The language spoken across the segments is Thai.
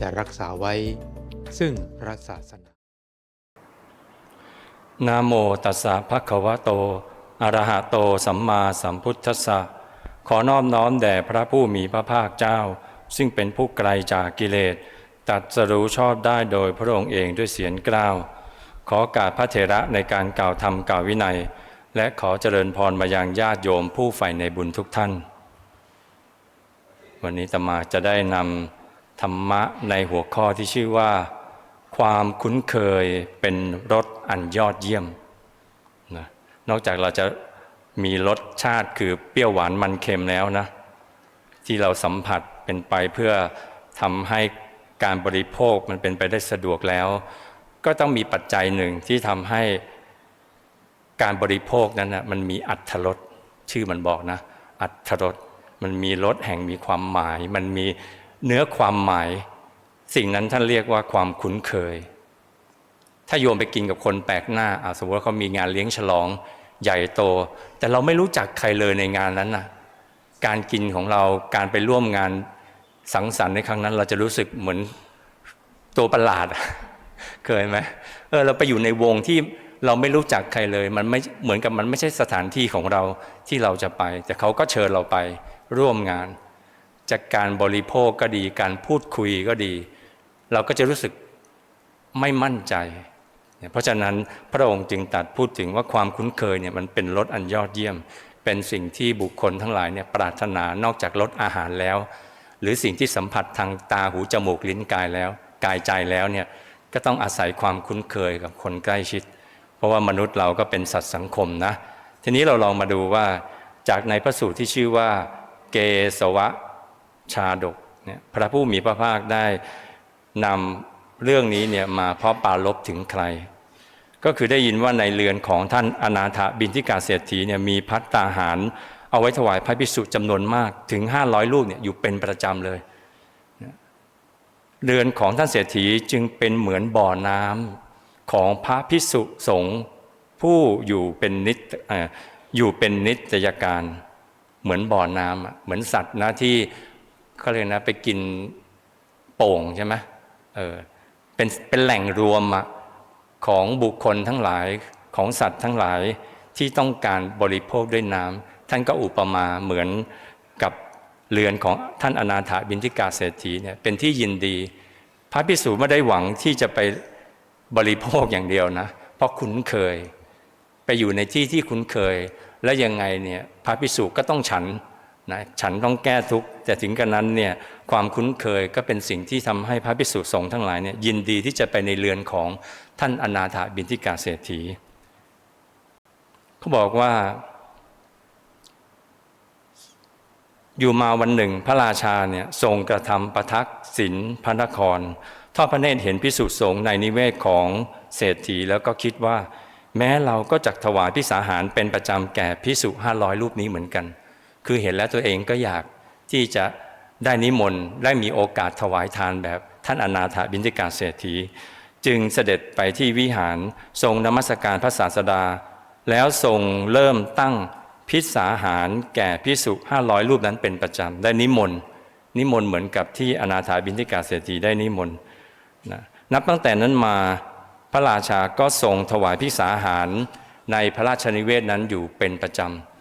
จะรักษาไว้ ซึ่งพระศาสนานะโมตัสสะภะคะวะโตอะระหะโตสัมมาสัมพุทธัสสะขอนอบน้อมแด่พระผู้มีพระภาคเจ้า ซึ่งเป็นผู้ไกลจากกิเลสตัดสรู้ชอบได้โดยพระองค์เองด้วยเสียงกล้าว ขอการพระเถระในการกล่าวธรรมกล่าววินัย และขอเจริญพรมายังญาติโยมผู้ใฝ่ในบุญทุกท่าน วันนี้ตมาจะได้นำ ธรรมะในหัวข้อที่ชื่อว่า ความคุ้นเคยเป็นรสอันยอดเยี่ยมนะนอกจากเราจะมีรสชาติคือเปรี้ยวหวานมันเค็มแล้วนะ ที่เราสัมผัสเป็นไปเพื่อทำให้การบริโภคมันเป็นไปได้สะดวกแล้ว ก็ต้องมีปัจจัยหนึ่งที่ทำให้การบริโภคนั้นนะมันมีอัตรสชื่อมันบอกนะ อัตรสมันมีรสแห่งมีความหมาย มันมี เนื้อความหมาย สิ่งนั้นท่านเรียกว่าความคุ้นเคย ถ้าโยมไปกินกับคนแปลกหน้าอะสมมติว่าเขามีงานเลี้ยงฉลองใหญ่โต แต่เราไม่รู้จักใครเลยในงานนั้นนะการกินของเราการไปร่วมงานสังสรรค์ในครั้งนั้น เราจะรู้สึกเหมือนตัวประหลาดเคยไหมเออเราไปอยู่ในวงที่เราไม่รู้จักใครเลย มันไม่เหมือนกับมันไม่ใช่สถานที่ของเราที่เราจะไป แต่เขาก็เชิญเราไปร่วมงาน จากการบริโภคก็ดี การพูดคุยก็ดี เราก็จะรู้สึกไม่มั่นใจ เพราะฉะนั้นพระองค์จึงตัดพูดถึงว่าความคุ้นเคยเนี่ยมันเป็นรสอันยอดเยี่ยม เป็นสิ่งที่บุคคลทั้งหลายเนี่ยปรารถนานอกจากรสอาหารแล้ว หรือสิ่งที่สัมผัสทางตาหูจมูกลิ้นกายแล้ว กายใจแล้วเนี่ยก็ต้องอาศัยความคุ้นเคยกับคนใกล้ชิด เพราะว่ามนุษย์เราก็เป็นสัตว์สังคมนะ ทีนี้เราลองมาดูว่าจากในพระสูตรที่ชื่อว่า เกสวะ ชาดกเนี่ยพระผู้มีพระภาคได้นำเรื่องนี้เนี่ยมาเพราะปาลบถึงใคร ก็คือได้ยินว่าในเรือนของท่านอนาถบินทิกาเศรษฐีเนี่ยมีพัตตาหาร เอาไว้ถวายพระภิกษุจำนวนมากถึง 500 ลูกเนี่ยอยู่เป็นประจำเลย เรือนของท่านเศรษฐีจึงเป็นเหมือนบ่อน้ำของพระภิกษุสงฆ์ผู้อยู่เป็นนิจอ่ออยู่เป็นนิจยการ เหมือนบ่อน้ำเหมือนสัตว์นะที่ เขาเรียกนะไปกินโป่งใช่ไหมเออเป็นเป็นแหล่งรวมอะของบุคคลทั้งหลายของสัตว์ทั้งหลายที่ต้องการบริโภคด้วยน้ำท่านก็อุปมาเหมือนกับเรือนของท่านอนาถาบินทิกาเศรษฐีเนี่ยเป็นที่ยินดี พระพิสูจน์ไม่ได้หวังที่จะไปบริโภคอย่างเดียวนะ เพราะคุ้นเคย ไปอยู่ในที่ที่คุ้นเคย แล้วยังไงเนี่ยพระพิสุก็ต้องฉัน นะฉันต้องแก้ทุกข์แต่ถึงกระนั้นเนี่ยความคุ้นเคยก็เป็นสิ่งที่ทำให้พระพิสุสงฆ์ทั้งหลายเนี่ยยินดีที่จะไปในเรือนของท่านอนาถาบินทิกาเศรษฐีเขาบอกว่า อยู่มาวันหนึ่งพระราชาเนี่ยทรงกระทำประทักษิณพระนครทอดพระเนตรเห็นพิสุสงฆ์ในนิเวศของเศรษฐีแล้วก็คิดว่า แม้เราก็จักถวายพิสาหารเป็นประจำแก่พิสุห้าร้อยรูปนี้เหมือนกัน คือเห็นแล้วตัวเองก็อยากที่จะได้นิมนต์ได้มีโอกาสถวายทานแบบท่านอนาถบินทิกาเศรษฐี จึงเสด็จไปที่วิหารทรงนมัสการพระศาสดา แล้วทรงเริ่มตั้งพิสาหารแก่พิสุห้าร้อยรูปนั้นเป็นประจำได้นิมนต์นิมนต์เหมือนกับที่อนาถาบินทิกาเศรษฐีได้นิมนต์นะนับตั้งแต่นั้นมาพระราชาก็ทรงถวายพิสาหารในพระราชนิเวศนั้นอยู่เป็นประจำ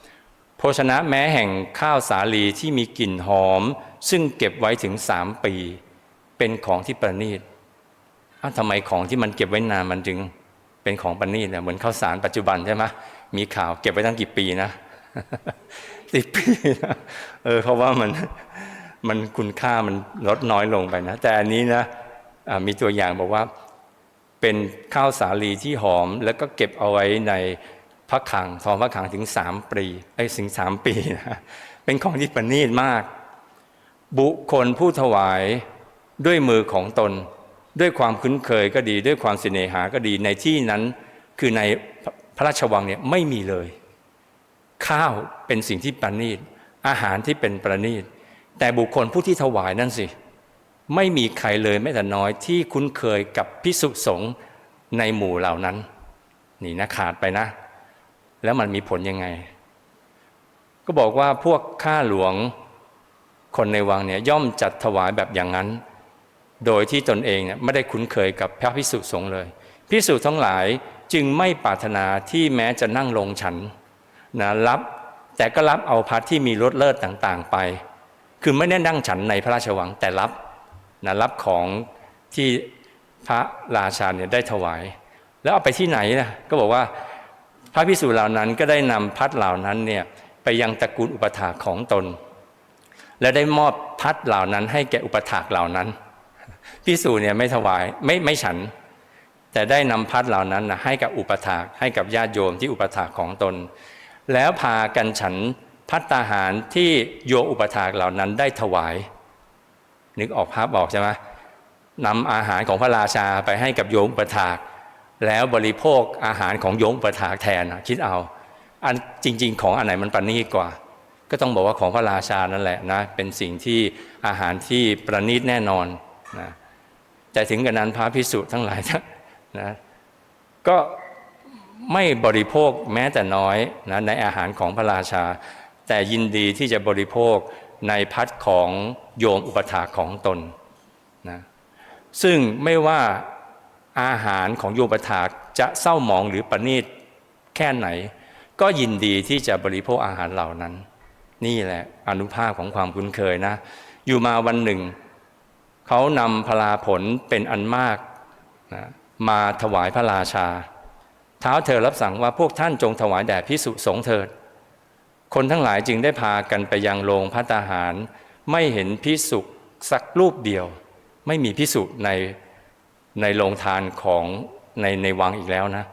โภชนะแม้แห่งข้าวสาลีที่มีกลิ่นหอม ซึ่งเก็บไว้ถึงสามปี เป็นของที่ประณีตอ้าทำไมของที่มันเก็บไว้นานมันจึง เป็นของประณีตเนี่ยเหมือนข้าวสารปัจจุบันใช่ไหมมีข่าวเก็บไว้ตั้งกี่ปีนะสิบปีนะเออเพราะว่ามันมันคุณค่ามันลดน้อยลงไปนะ แต่อันนี้นะมีตัวอย่างบอกว่าเป็นข้าวสาลีที่หอม แล้วก็เก็บเอาไว้ใน พระขังทองพระขังถึงสามปีไอ้ถึงสามปีนะเป็นของที่ประณีตมาก บุคคลผู้ถวายด้วยมือของตน ด้วยความคุ้นเคยก็ดี ด้วยความเสน่หาก็ดีในที่นั้นคือในพระราชวังเนี่ยไม่มีเลย ข้าวเป็นสิ่งที่ประณีตอาหารที่เป็นประณีตแต่บุคคลผู้ที่ถวายนั่นสิ ไม่มีใครเลยแม้แต่น้อยที่คุ้นเคยกับพิสุสงฆ์ในหมู่เหล่านั้น นี่นะขาดไปนะ แล้วมันมีผลยังไง ก็บอกว่าพวกข้าหลวงคนในวังเนี่ยย่อมจัดถวายแบบอย่างนั้น โดยที่ตนเองเนี่ยไม่ได้คุ้นเคยกับพระพิสุสงฆ์เลยพิสุทั้งหลายจึงไม่ปรารถนาที่แม้จะนั่งลงฉันนะรับแต่ก็รับเอาพัดที่มีรสเลิศต่างๆไป คือไม่ได้นั่งฉันในพระราชวังแต่รับนะรับของที่พระราชาเนี่ยได้ถวาย แล้วเอาไปที่ไหนนะก็บอกว่า ระพิสุเหล่านั้นก็ได้นำพัดเหล่านั้นเนี่ยไปยังตระกูลอุปถาของตน และได้มอบพัดเหล่านั้น ให้แก่อุปถากเหล่านั้นพิสูจน์เนี่ยไม่ถวายไม่ไม่ฉัน แต่ได้นำพัดเหล่านั้นนะให้กับอุปถากให้กับญาติโยมที่อุปถากของตน แล้วพากันฉันพัตตาหารที่โยอุปถากเหล่านั้นได้ถวาย นึกออกภาพออกใช่ไหมนำอาหารของพระราชาไปให้กับโยมอุปถาก แล้วบริโภคอาหารของโยมอุปถาแทนนะคิดเอา อันจริง ๆ ของอันไหนมันประณีตกว่า ก็ต้องบอกว่าของพระราชานั่นแหละนะเป็นสิ่งที่อาหารที่ประณีตแน่นอนนะแต่ถึงกระนั้นพระพิสุทั้งหลายนะก็ไม่บริโภคแม้แต่น้อยนะในอาหารของพระราชา แต่ยินดีที่จะบริโภคในพัดของโยมอุปถาของตนนะซึ่งไม่ว่า อาหารของโยมปถากจะเศร้าหมองหรือประณีตแค่ไหน ก็ยินดีที่จะบริโภคอาหารเหล่านั้น นี่แหละอนุภาพของความคุ้นเคยนะ อยู่มาวันหนึ่ง เขานำพลาผลเป็นอันมากนะมาถวายพระราชา เท้าเธอรับสั่งว่าพวกท่านจงถวายแด่พิสุสงเถิด คนทั้งหลายจึงได้พากันไปยังโรงพัตาหาร ไม่เห็นพิสุสักรูปเดียว ไม่มีพิสุใน ในโรงทานของในในวังอีกแล้วนะ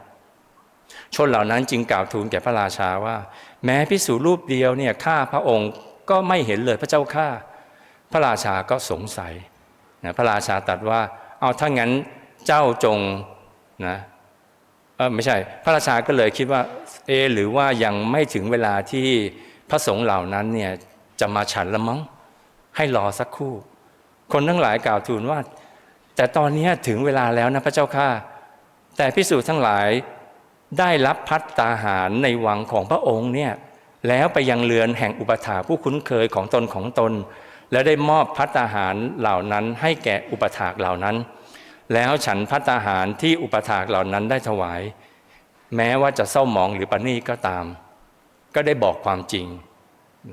ชนเหล่านั้นจึงกล่าวทูลแก่พระราชาว่า แม้พิสูรูปเดียวเนี่ยข้าพระองค์ก็ไม่เห็นเลยพระเจ้าข้าพระราชาก็สงสัยนะพระราชาตรัสว่า เอาถ้างั้นเจ้าจงนะเออไม่ใช่ พระราชาก็เลยคิดว่า เออหรือว่ายังไม่ถึงเวลาที่พระสงฆ์เหล่านั้นเนี่ยจะมาฉันละมั้งให้รอสักครู่ คนทั้งหลายกล่าวทูลว่า แต่ตอนนี้ถึงเวลาแล้วนะพระเจ้าข้าแต่พิสูจน์ทั้งหลายได้รับพัตตาหารในวังของพระองค์เนี่ยแล้วไปยังเรือนแห่งอุปถาผู้คุ้นเคยของตนของตน แล้วได้มอบพัตตาหารเหล่านั้นให้แก่อุปถากเหล่านั้น แล้วฉันพัตตาหารที่อุปถากเหล่านั้นได้ถวาย แม้ว่าจะเศร้าหมองหรือปณีก็ตาม ก็ได้บอกความจริง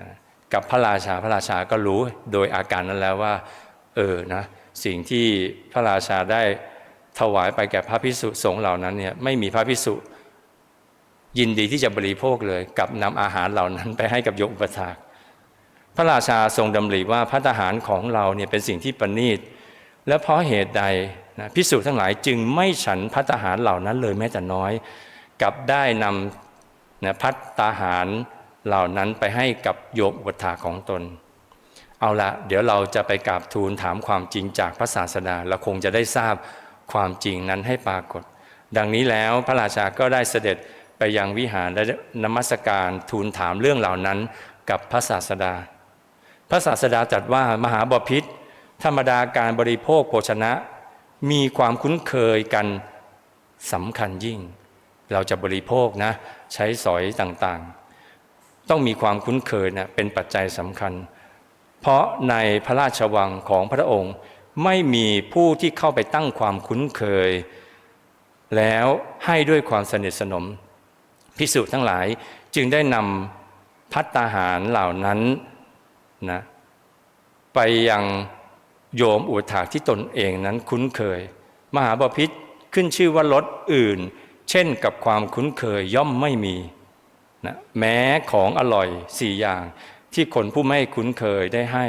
นะกับพระราชาพระราชาก็รู้โดยอาการนั้นแล้วว่า เออนะ สิ่งที่พระราชาได้ถวายไปแก่พระพิสุสงฆ์เหล่านั้นเนี่ยไม่มีพระพิสุยินดีที่จะบริโภคเลยกับนำอาหารเหล่านั้นไปให้กับโยมอุปถากพระราชาทรงดำริว่าพระทหารของเราเนี่ยเป็นสิ่งที่ประณีต และเพราะเหตุใดนะพิสุทั้งหลายจึงไม่ฉันพัตตาหารเหล่านั้นเลยแม้แต่น้อย กลับได้นำนะพัตตาหารเหล่านั้นไปให้กับโยมอุปถาของตน เอาละเดี๋ยวเราจะไปกราบทูลถามความจริงจากพระศาสดาเราคงจะได้ทราบความจริงนั้นให้ปรากฏ ดังนี้แล้วพระราชาก็ได้เสด็จไปยังวิหารและนมัสการทูลถามเรื่องเหล่านั้นกับพระศาสดา พระศาสดาตรัสว่ามหาบพิษธรรมดาการบริโภคโภชนะ มีความคุ้นเคยกันสำคัญยิ่ง เราจะบริโภคนะ ใช้สอยต่างๆ ต้องมีความคุ้นเคยนะเป็นปัจจัยสำคัญ เพราะในพระราชวังของพระองค์ไม่มีผู้ที่เข้าไปตั้งความคุ้นเคย แล้วให้ด้วยความสนิทสนมพิสูจน์ทั้งหลายจึงได้นำพัตตาหารเหล่านั้นนะไปยังโยมอุถากที่ตนเองนั้นคุ้นเคย มหาบพิษขึ้นชื่อว่ารสอื่น เช่นกับความคุ้นเคยย่อมไม่มีนะแม้ของอร่อยสี่อย่าง ที่คนผู้ไม่คุ้นเคยได้ให้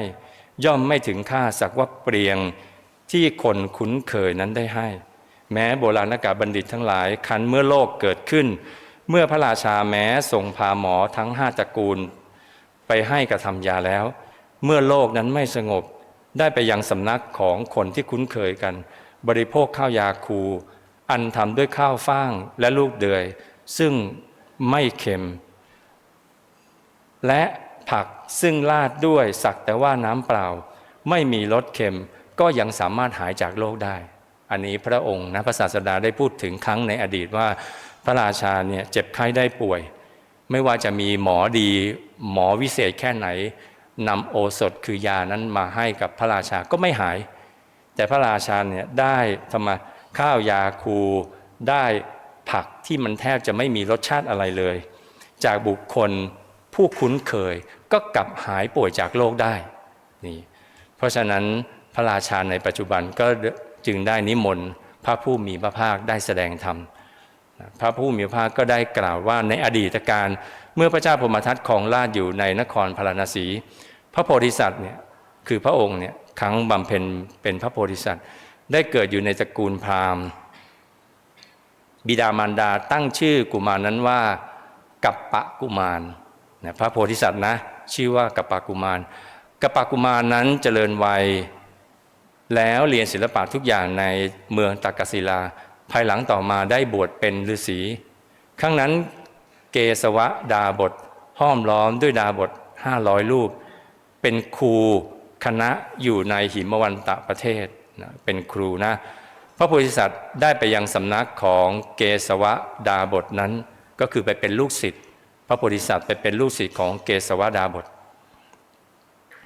ย่อมไม่ถึงค่าสักว่าเปรียงที่คนคุ้นเคยนั้นได้ให้ แม้โบราณกาบัณฑิตทั้งหลายคันเมื่อโลกเกิดขึ้น เมื่อพระราชาแม้ทรงพาหมอทั้งห้าตระกูล ไปให้กระทำยาแล้ว เมื่อโลกนั้นไม่สงบได้ไปยังสำนักของคนที่คุ้นเคยกัน บริโภคข้าวยาคู อันทำด้วยข้าวฟ่างและลูกเดือย ซึ่งไม่เค็ม และ ผักซึ่งราดด้วยสักแต่ว่าน้ำเปล่า ไม่มีรสเค็มก็ยังสามารถหายจากโรคได้ อันนี้พระองค์นะพระศาสดาได้พูดถึงครั้งในอดีตว่า พระราชาเนี่ยเจ็บไข้ได้ป่วย ไม่ว่าจะมีหมอดีหมอวิเศษแค่ไหนนำโอสถคือยานั้นมาให้กับพระราชาก็ไม่หาย แต่พระราชาเนี่ยได้ทำไมข้าวยาคูได้ผักที่มันแทบจะไม่มีรสชาติอะไรเลย จากบุคคล ผู้คุ้นเคยก็กลับหายป่วยจากโรคได้นี่เพราะฉะนั้นพระราชาในปัจจุบันก็จึงได้นิมนต์พระผู้มีพระภาคได้แสดงธรรมพระผู้มีพระภาคก็ได้กล่าวว่าในอดีตการเมื่อพระเจ้าพมทัตครองราชอยู่ในนครพาราณสี พระโพธิสัตว์เนี่ยคือพระองค์เนี่ยครั้งบำเพ็ญเป็นพระโพธิสัตว์ ได้เกิดอยู่ในตระกูลพราหมณ์บิดามารดาตั้งชื่อกุมารนั้นว่ากัปปะกุมาร นะพระโพธิสัตว์นะชื่อว่ากัปปะกุมารกัปปะกุมารนั้นเจริญวัย แล้วเรียนศิลปะทุกอย่างในเมืองตักศิลา ภายหลังต่อมาได้บวชเป็นฤาษีครั้งนั้นเกสวะดาบทห้อมล้อมด้วยดาบท500รูป เป็นครูคณะอยู่ในหิมวันตะประเทศนะเป็นครูนะพระโพธิสัตว์ได้ไปยังสำนักของเกสวะดาบทนั้นก็คือไปเป็นลูกศิษย์ ระโพธิสัตว์ไปเป็นลูกศิษย์ของเกสวดาบท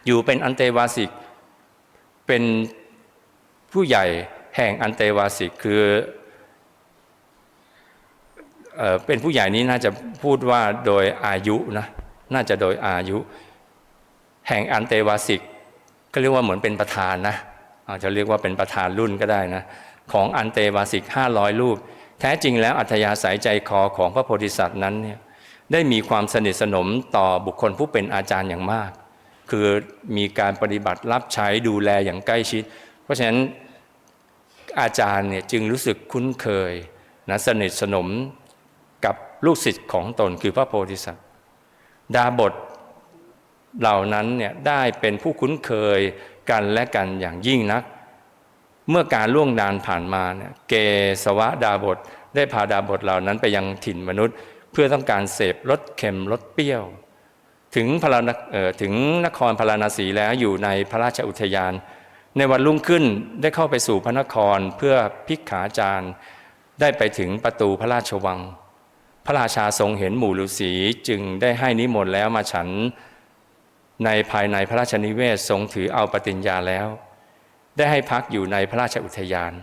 อยู่เป็นอันเตวาสิก เป็นผู้ใหญ่แห่งอันเตวาสิกคือเออเป็นผู้ใหญ่นี้น่าจะพูดว่าโดยอายุนะน่าจะโดยอายุ แห่งอันเตวาสิก ก็เรียกว่าเหมือนเป็นประธานนะอาจจะเรียกว่าเป็นประธานรุ่นก็ได้นะของอันเตวาสิก500รูป แท้จริงแล้วอัธยาศัยใจคอของพระโพธิสัตว์นั้นเนี่ย ได้มีความสนิทสนมต่อบุคคลผู้เป็นอาจารย์อย่างมาก คือมีการปฏิบัติรับใช้ดูแลอย่างใกล้ชิด เพราะฉะนั้นอาจารย์เนี่ยจึงรู้สึกคุ้นเคยนะสนิทสนมกับลูกศิษย์ของตนคือพระโพธิสัตว์ ดาบทเหล่านั้นเนี่ยได้เป็นผู้คุ้นเคยกันและกันอย่างยิ่งนัก เมื่อการล่วงนานผ่านมาเนี่ยเกสวะดาบทได้พาดาบทเหล่านั้นไปยังถิ่นมนุษย์ เพื่อต้องการเสพรสเค็มรสเปรี้ยว ถึงพระนเอ่อถึงนครพาราณสีแล้วอยู่ในพระราชอุทยาน ในวันรุ่งขึ้นได้เข้าไปสู่พระนครเพื่อพิกขาจารย์ได้ไปถึงประตูพระราชวัง พระราชาทรงเห็นหมู่ฤาษีจึงได้ให้นิมนต์แล้วมาฉัน ในภายในพระราชนิเวศทรงถือเอาปฏิญญาแล้ว ได้ให้พักอยู่ในพระราชอุทยาน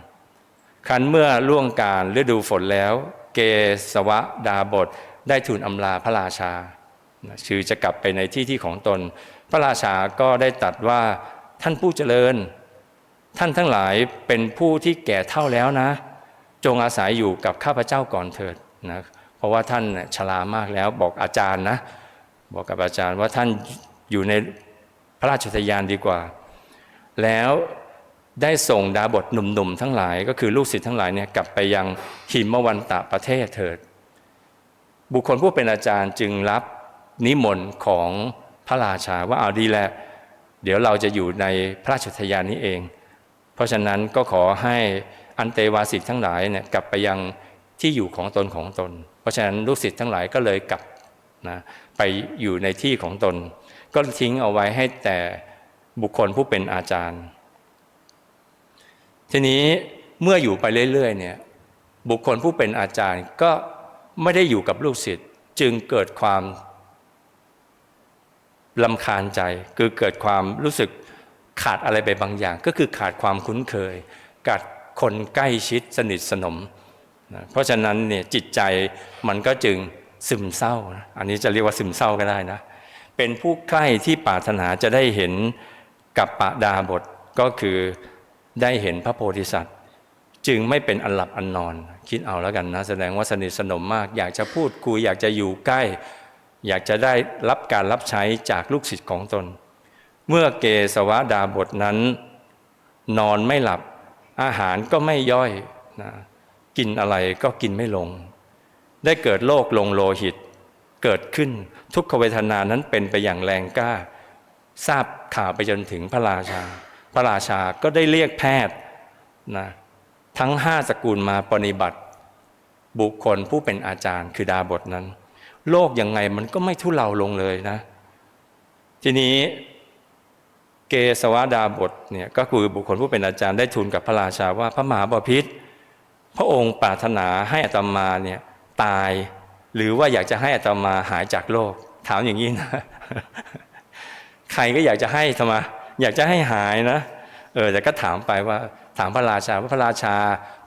คันเมื่อล่วงการฤดูฝนแล้ว เกสวะดาบท ได้ทูลอำลาพระราชาคือจะกลับไปในที่ที่ของตน พระราชาก็ได้ตรัสว่าท่านผู้เจริญ ท่านทั้งหลายเป็นผู้ที่แก่เท่าแล้วนะ จงอาศัยอยู่กับข้าพเจ้าก่อนเถิดนะเพราะว่าท่านชรามากแล้วบอกอาจารย์นะ บอกกับอาจารย์ว่าท่านอยู่ในพระราชทยานดีกว่า แล้ว ได้ส่งดาบทหนุ่มๆทั้งหลาย ก็คือลูกศิษย์ทั้งหลายเนี่ยกลับไปยังหิมวันตะประเทศเถิด บุคคลผู้เป็นอาจารย์จึงรับนิมนต์ของพระราชาว่าเอาดีแล้วเดี๋ยวเราจะอยู่ในพระราชทยานนี้เอง เพราะฉะนั้นก็ขอให้อันเตวาสิกทั้งหลายเนี่ยกลับไปยังที่อยู่ของตนของตน เพราะฉะนั้นลูกศิษย์ทั้งหลายก็เลยกลับนะไปอยู่ในที่ของตน ก็ทิ้งเอาไว้ให้แต่บุคคลผู้เป็นอาจารย์ ทีนี้เมื่ออยู่ไปเรื่อยๆเนี่ยบุคคลผู้เป็นอาจารย์ก็ไม่ได้อยู่กับลูกศิษย์จึงเกิดความลำคาญใจ คือเกิดความรู้สึกขาดอะไรไปบางอย่าง ก็คือขาดความคุ้นเคยขาดคนใกล้ชิดสนิทสนมนะเพราะฉะนั้นเนี่ยจิตใจมันก็จึงซึมเศร้านะอันนี้จะเรียกว่าซึมเศร้าก็ได้นะเป็นผู้ใกล้ที่ปรารถนาจะได้เห็นกับปะดาบทก็คือ ได้เห็นพระโพธิสัตว์ จึงไม่เป็นอันหลับอันนอน คิดเอาแล้วกันนะ แสดงว่าสนิทสนมมาก อยากจะพูดคุยอยากจะอยู่ใกล้ อยากจะได้รับการรับใช้จากลูกศิษย์ของตน เมื่อเกสวดาบทนั้น นอนไม่หลับอาหารก็ไม่ย่อยนะกินอะไรก็กินไม่ลง ได้เกิดโรคลงโลหิต เกิดขึ้นทุกขเวทนานั้นเป็นไปอย่างแรงกล้า ทราบข่าวไปจนถึงพระราชา พระราชาก็ได้เรียกแพทย์นะทั้งห้าสกุลมาปฏิบัติ บุคคลผู้เป็นอาจารย์คือดาบทนั้น โลกยังไงมันก็ไม่ทุเลาลงเลยนะ ทีนี้เกสวดาบทเนี่ยก็คือบุคคลผู้เป็นอาจารย์ได้ทูลกับพระราชาว่าพระมหาบพิตรพระองค์ปรารถนาให้อัตมาเนี่ยตาย หรือว่าอยากจะให้อัตมาหายจากโลก ถามอย่างนี้นะ ใครก็อยากจะให้ทำไม อยากจะให้หายนะเออแต่ก็ถามไปว่าถามพระราชาว่าพระราชา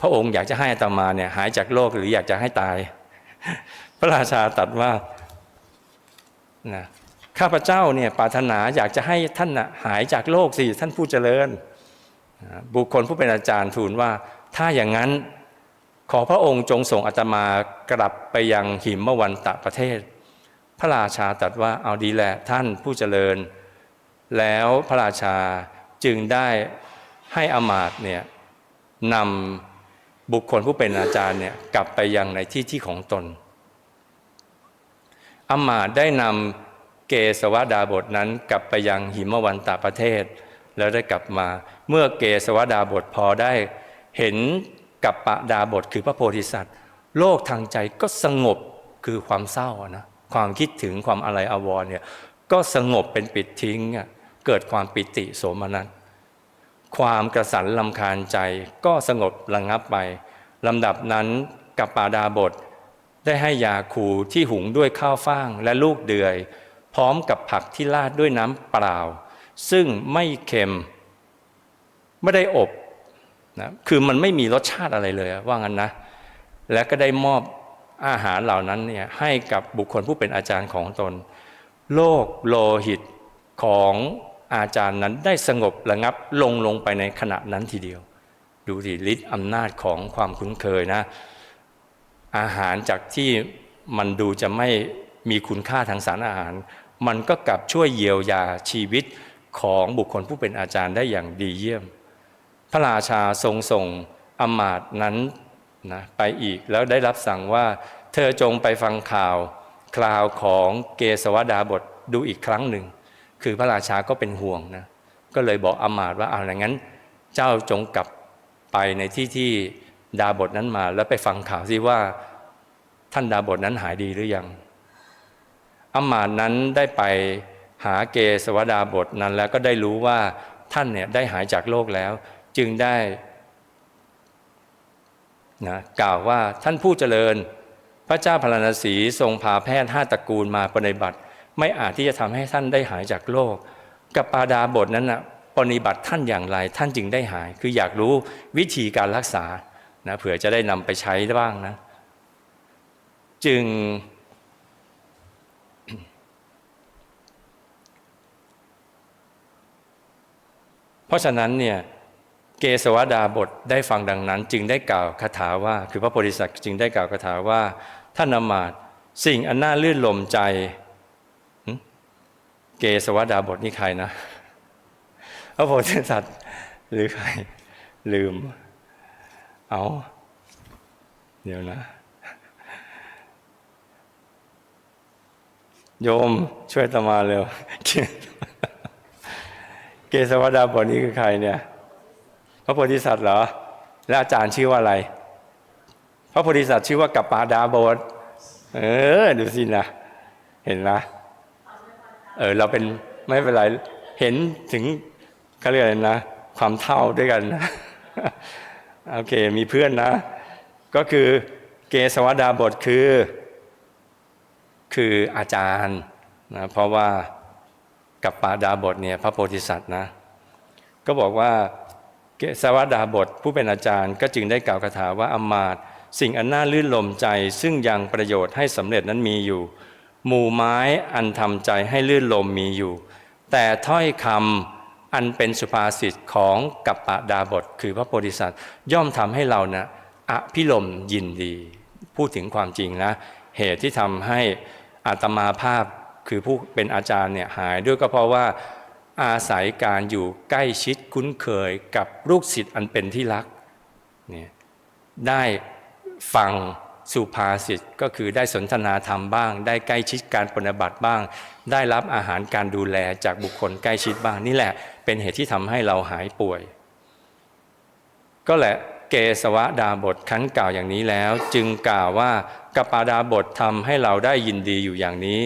พระองค์อยากจะให้อาตมาเนี่ยหายจากโลกหรืออยากจะให้ตาย พระราชาตรัสว่านะข้าพเจ้าเนี่ยปรารถนาอยากจะให้ท่านนะหายจากโลกสิท่านผู้เจริญ บุคคลผู้เป็นอาจารย์ทูลว่า ถ้าอย่างนั้นขอพระองค์จงส่งอาตมากลับไปยังหิมวันตะประเทศ พระราชาตรัสว่าเอาดีแหละท่านผู้เจริญ แล้วพระราชาจึงได้ให้อมาตเนี่ยนำบุคคลผู้เป็นอาจารย์เนี่ยกลับไปยังในที่ที่ของตนอมาตได้นำเกสวดาบทนั้นกลับไปยังหิมวันตาประเทศ แล้วได้กลับมา เมื่อเกสวดาบทพอได้เห็นกับปะดาบทคือพระโพธิสัตว์ โลกทางใจก็สงบคือความเศร้านะความคิดถึงความอะไรอาวรเนี่ยก็สงบเป็นปิดทิ้งอะ เกิดความปิติโสมนัสความกระสันลำคาญใจก็สงบระงับไปลำดับนั้นกับปาดาบท ได้ให้ยาคูที่หุงด้วยข้าวฟ่างและลูกเดือย พร้อมกับผักที่ราดด้วยน้ำเปล่า ซึ่งไม่เค็ม ไม่ได้อบนะคือมันไม่มีรสชาติอะไรเลยว่างั้นนะ และก็ได้มอบอาหารเหล่านั้นเนี่ยให้กับบุคคลผู้เป็นอาจารย์ของตน โลกโลหิตของ อาจารย์นั้นได้สงบระงับลงลงไปในขณะนั้นทีเดียว ดูสิฤทธิ์อำนาจของความคุ้นเคยนะ อาหารจากที่มันดูจะไม่มีคุณค่าทางสารอาหาร มันก็กลับช่วยเยียวยาชีวิตของบุคคลผู้เป็นอาจารย์ได้อย่างดีเยี่ยม พระราชาทรงส่งอมาตย์นั้นนะไปอีกแล้วได้รับสั่งว่า เธอจงไปฟังข่าวคราวของเกสวดาบทดูอีกครั้งหนึ่ง คือพระราชาก็เป็นห่วงนะก็เลยบอกอำมาตว่าเอาอย่างนั้น เจ้าจงกลับไปในที่ที่ดาบทนั้นมา แล้วไปฟังข่าวสิว่าท่านดาบทนั้นหายดีหรือยังอำมาตนั้นได้ไปหาเกสวดาบทนั้น แล้วก็ได้รู้ว่าท่านเนี่ยได้หายจากโลกแล้ว จึงได้นะกล่าวว่าท่านผู้เจริญ พระเจ้าพารณสีทรงพาแพทย์ห้าตระกูลมาปฏิบัติ ไม่อาจที่จะทำให้ท่านได้หายจากโลกกับปาดาบทนั้นนะปฏิบัติท่านอย่างไรท่านจึงได้หาย คืออยากรู้วิธีการรักษานะเผื่อจะได้นำไปใช้บ้างนะ จึง เพราะฉะนั้นเนี่ยเกสวดาบทได้ฟังดังนั้น จึงได้กล่าวคาถาว่า คือพระโพธิสัตว์จึงได้กล่าวคาถาว่าท่านอมาตสิ่งอันน่าลื่นลมใจ เกสวดาบทนี่ใครนะพระโพธิสัตว์หรือใคร ลืม เอาเดี๋ยวนะ โยมช่วยตมาเร็ว เกสวดาบทนี้คือใครเนี่ย พระโพธิสัตว์เหรอ แล้วอาจารย์ชื่อว่าอะไร พระโพธิสัตว์ชื่อว่ากัปปาดาบทเออ ดูสินะ เห็นนะ เออเราเป็นไม่เป็นไรเห็นถึงเขาเรียกนะ ความเท่าด้วยกันนะโอเค มีเพื่อนนะ ก็คือเกสวดาบทคือ คืออาจารย์นะเพราะว่ากับปาดาบทเนี่ยพระโพธิสัตว์นะ ก็บอกว่าเกสวดาบทผู้เป็นอาจารย์ ก็จึงได้กล่าวคาถาว่าอมาตสิ่งอันน่าลื่นลมใจ ซึ่งยังประโยชน์ให้สำเร็จนั้นมีอยู่ หมู่ไม้อันทำใจให้ลื่นลมมีอยู่ แต่ถ้อยคำอันเป็นสุภาษิตของกัปปะดาบท คือพระโพธิสัตว์ ย่อมทำให้เรานะอภิลมยินดี พูดถึงความจริงนะ เหตุที่ทำให้อาตมาภาพคือผู้เป็นอาจารย์เนี่ยหายด้วยก็เพราะว่าอาศัยการอยู่ใกล้ชิดคุ้นเคยกับลูกศิษย์อันเป็นที่รักเนี่ยได้ฟัง สุภาษิตก็คือได้สนทนาธรรมบ้าง ได้ใกล้ชิดการปฏิบัติบ้าง ได้รับอาหารการดูแลจากบุคคลใกล้ชิดบ้างนี่แหละ เป็นเหตุที่ทำให้เราหายป่วย ก็แหละเกสวดาบทคั้นกล่าวอย่างนี้แล้ว จึงกล่าวว่ากปาดาบททำให้เราได้ยินดีอยู่อย่างนี้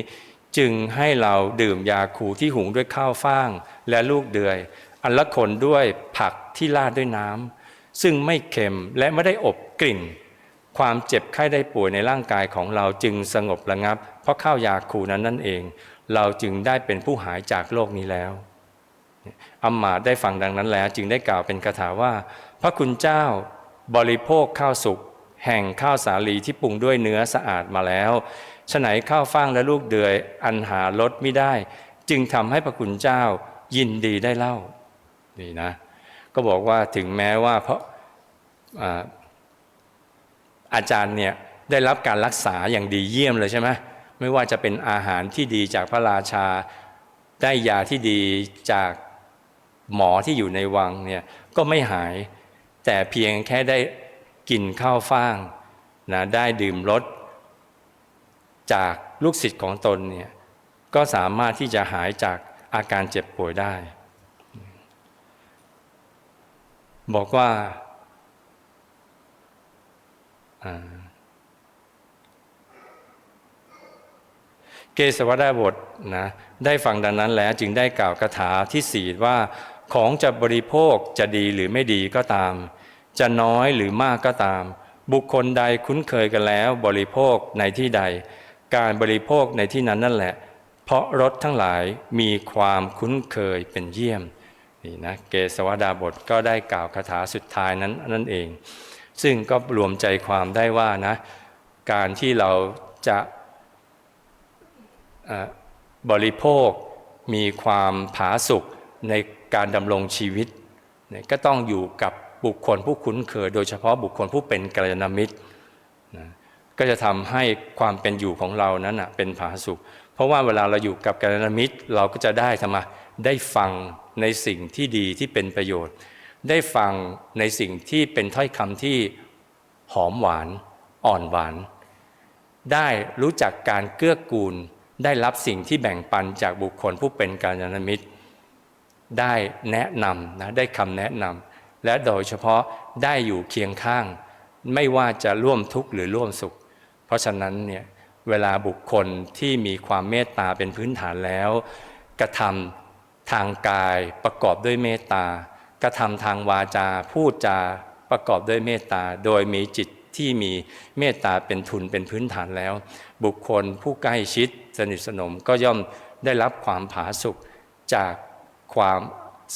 จึงให้เราดื่มยาคูที่หุงด้วยข้าวฟ่างและลูกเดือย อันละคนด้วยผักที่ราดด้วยน้ำซึ่งไม่เค็มและไม่ได้อบกลิ่น ความเจ็บไข้ได้ป่วยในร่างกายของเราจึงสงบระงับ เพราะข้าวยาคูนั้นนั่นเอง เราจึงได้เป็นผู้หายจากโลกนี้แล้วอัมมายได้ฟังดังนั้นแล้ว จึงได้กล่าวเป็นคาถาว่า พระคุณเจ้าบริโภคข้าวสุกแห่งข้าวสาลีที่ปรุงด้วยเนื้อสะอาดมาแล้วฉไหนข้าวฟ่างและลูกเดือย อันหาลดไม่ได้ จึงทำให้พระคุณเจ้ายินดีได้เล่านี่นะ ก็บอกว่าถึงแม้ว่าเพราะ อาจารย์เนี่ยได้รับการรักษาอย่างดีเยี่ยมเลยใช่ไหมไม่ว่าจะเป็นอาหารที่ดีจากพระราชา ได้ยาที่ดีจากหมอที่อยู่ในวังเนี่ยก็ไม่หาย แต่เพียงแค่ได้กินข้าวฟ่างนะได้ดื่มรสจากลูกศิษย์ของตนเนี่ยก็สามารถที่จะหายจากอาการเจ็บป่วยได้ บอกว่า เกสวดาบทนะได้ฟังดังนั้นแล้วจึงได้กล่าวคาถาที่สี่ว่าของจะบริโภคจะดีหรือไม่ดีก็ตาม จะน้อยหรือมากก็ตาม บุคคลใดคุ้นเคยกันแล้วบริโภคในที่ใด การบริโภคในที่นั้นนั่นแหละ เพราะรสทั้งหลายมีความคุ้นเคยเป็นเยี่ยมนี่นะเกสวดาบทก็ได้กล่าวคาถาสุดท้ายนั้นนั่นเอง ซึ่งก็รวมใจความได้ว่านะการที่เราจะบริโภคมีความผาสุกในการดำรงชีวิต ก็ต้องอยู่กับบุคคลผู้คุ้นเคย โดยเฉพาะบุคคลผู้เป็นกัลยาณมิตรนะก็จะทำให้ความเป็นอยู่ของเรานั้นนะเป็นผาสุกเพราะว่าเวลาเราอยู่กับกัลยาณมิตร เราก็จะได้ทำไมได้ฟังในสิ่งที่ดีที่เป็นประโยชน์ ได้ฟังในสิ่งที่เป็นถ้อยคำที่หอมหวานอ่อนหวาน ได้รู้จักการเกื้อกูล ได้รับสิ่งที่แบ่งปันจากบุคคลผู้เป็นกัลยาณมิตร ได้แนะนำนะได้คำแนะนำและโดยเฉพาะได้อยู่เคียงข้าง ไม่ว่าจะร่วมทุกข์หรือร่วมสุข เพราะฉะนั้นเนี่ยเวลาบุคคลที่มีความเมตตาเป็นพื้นฐานแล้ว กระทำทางกายประกอบด้วยเมตตา กระทำทางวาจาพูดจาประกอบด้วยเมตตาโดยมีจิตที่มีเมตตาเป็นทุนเป็นพื้นฐานแล้ว บุคคลผู้ใกล้ชิดสนิทสนมก็ย่อมได้รับความผาสุกจากความ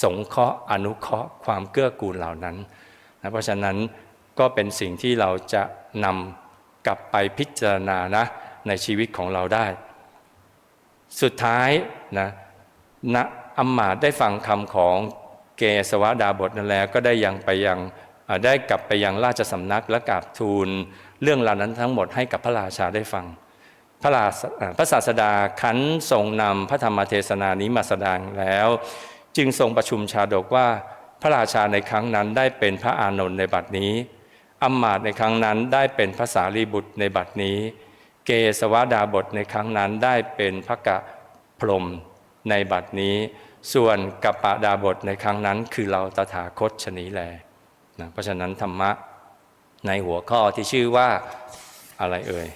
สงเคราะห์อนุเคราะห์ความเกื้อกูลเหล่านั้นนะเพราะฉะนั้นก็เป็นสิ่งที่เราจะนำกลับไปพิจารณานะในชีวิตของเราได้ สุดท้ายนะนะอัมมาได้ฟังคำของ เกสวดาบทนั้นแล้วก็ได้ยังไปยังได้กลับไปยังราชสำนักและกราบทูลเรื่องราวนั้นทั้งหมดให้กับพระราชาได้ฟัง พระราพระศาสดาขันทรงนำพระธรรมเทศนานี้มาแสดงแล้ว จึงทรงประชุมชาดกว่าพระราชาในครั้งนั้นได้เป็นพระอานนท์ในบัดนี้อมมาตในครั้งนั้นได้เป็นภาษาลีบุตรในบัดนี้ เกสวดาบทในครั้งนั้นได้เป็นพระกะพรมในบัดนี้ ส่วนกัปปะดาบทในครั้งนั้นคือเราตถาคตชนีแลนะเพราะฉะนั้นธรรมะในหัวข้อที่ชื่อว่าอะไรเอ่ย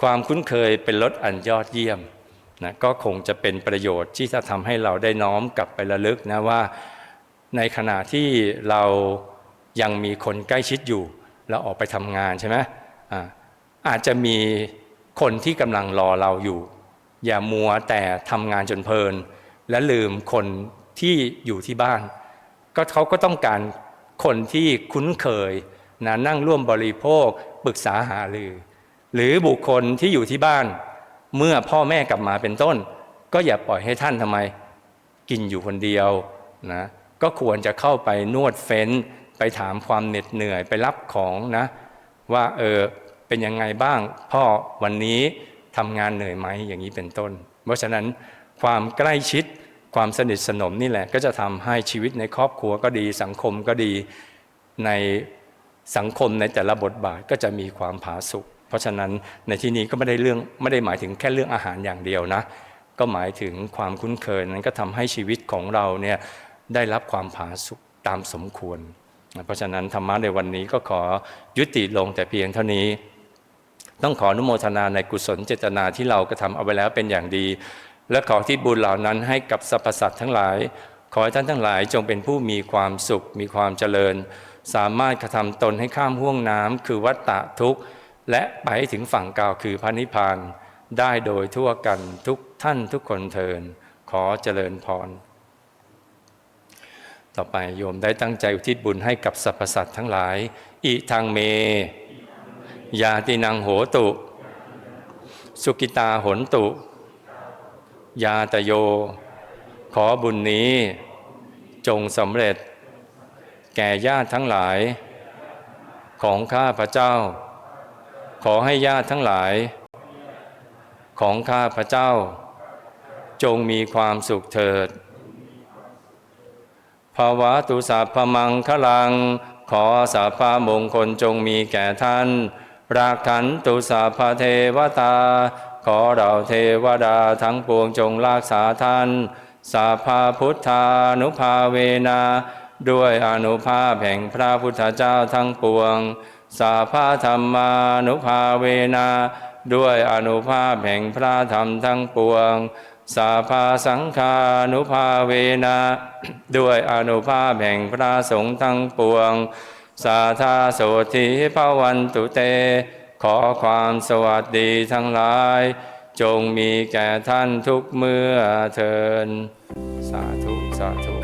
ความคุ้นเคยเป็นรถอันยอดเยี่ยมนะก็คงจะเป็นประโยชน์ที่จะทำให้เราได้น้อมกลับไประลึกนะว่า ในขณะที่เรายังมีคนใกล้ชิดอยู่ เราออกไปทำงานใช่ไหมอาอาจจะมีคนที่กำลังรอเราอยู่ อย่ามัวแต่ทำงานจนเพลิน และลืมคนที่อยู่ที่บ้าน ก็เขาก็ต้องการคนที่คุ้นเคยนะนั่งร่วมบริโภคปรึกษาหารือ หรือบุคคลที่อยู่ที่บ้าน เมื่อพ่อแม่กลับมาเป็นต้น ก็อย่าปล่อยให้ท่านทำไม กินอยู่คนเดียวนะก็ควรจะเข้าไปนวดเฟ้น ไปถามความเหน็ดเหนื่อยไปรับของนะ ว่าเออเป็นยังไงบ้าง พ่อวันนี้ทำงานเหนื่อยไหมอย่างนี้เป็นต้น เพราะฉะนั้น ความใกล้ชิด ความสนิทสนมนี่แหละ ก็จะทำให้ชีวิตในครอบครัวก็ดี สังคมก็ดีในสังคมในแต่ละบทบาทก็จะมีความผาสุกเพราะฉะนั้นในที่นี้ก็ไม่ได้เรื่องไม่ได้หมายถึงแค่เรื่องอาหารอย่างเดียวนะ ก็หมายถึงความคุ้นเคยนั้นก็ทำให้ชีวิตของเราเนี่ยได้รับความผาสุกตามสมควร เพราะฉะนั้นธรรมะในวันนี้ก็ขอยุติลงแต่เพียงเท่านี้ ต้องขออนุโมทนาในกุศลเจตนาที่เรากระทำเอาไว้แล้วเป็นอย่างดี และขอที่บุญเหล่านั้นให้กับสรรพสัตว์ทั้งหลาย ขอให้ท่านทั้งหลายจงเป็นผู้มีความสุขมีความเจริญ สามารถกระทำตนให้ข้ามห่วงน้ำคือวัฏฏะทุกข์ และไปถึงฝั่งกล่าวคือพระนิพพานได้โดยทั่วกันทุกท่านทุกคนเทินขอเจริญพร ต่อไปโยมได้ตั้งใจอุทิศบุญให้กับสรรพสัตว์ทั้งหลาย อิทางเม ยาตินังโหตุ สุกิตาหนตุ ยาตโย ขอบุญนี้จงสำเร็จ แก่ญาติทั้งหลาย ของข้าพระเจ้า ขอให้ญาติทั้งหลาย ของข้าพระเจ้า จงมีความสุขเถิดภาวะตุสัพพมังคลัง ขอสัพพมงคลจงมีแก่ท่านรักขันตุสัพพเทวตา ขอเราเทวดาทั้งปวงจงรักษาท่านสัพพพุทธานุภาเวนาด้วยอนุภาพแห่งพระพุทธเจ้าทั้งปวงสัพพธรรมานุภาเวนาด้วยอนุภาพแห่งพระธรรมทั้งปวง สาภาสังฆานุภาเวนะด้วยอนุภาพแห่งพระสงฆ์ทั้งปวง สาธาโสธิภวันตุเต ขอความสวัสดีทั้งหลาย จงมีแก่ท่านทุกเมื่อเทินสาธุ สาธุ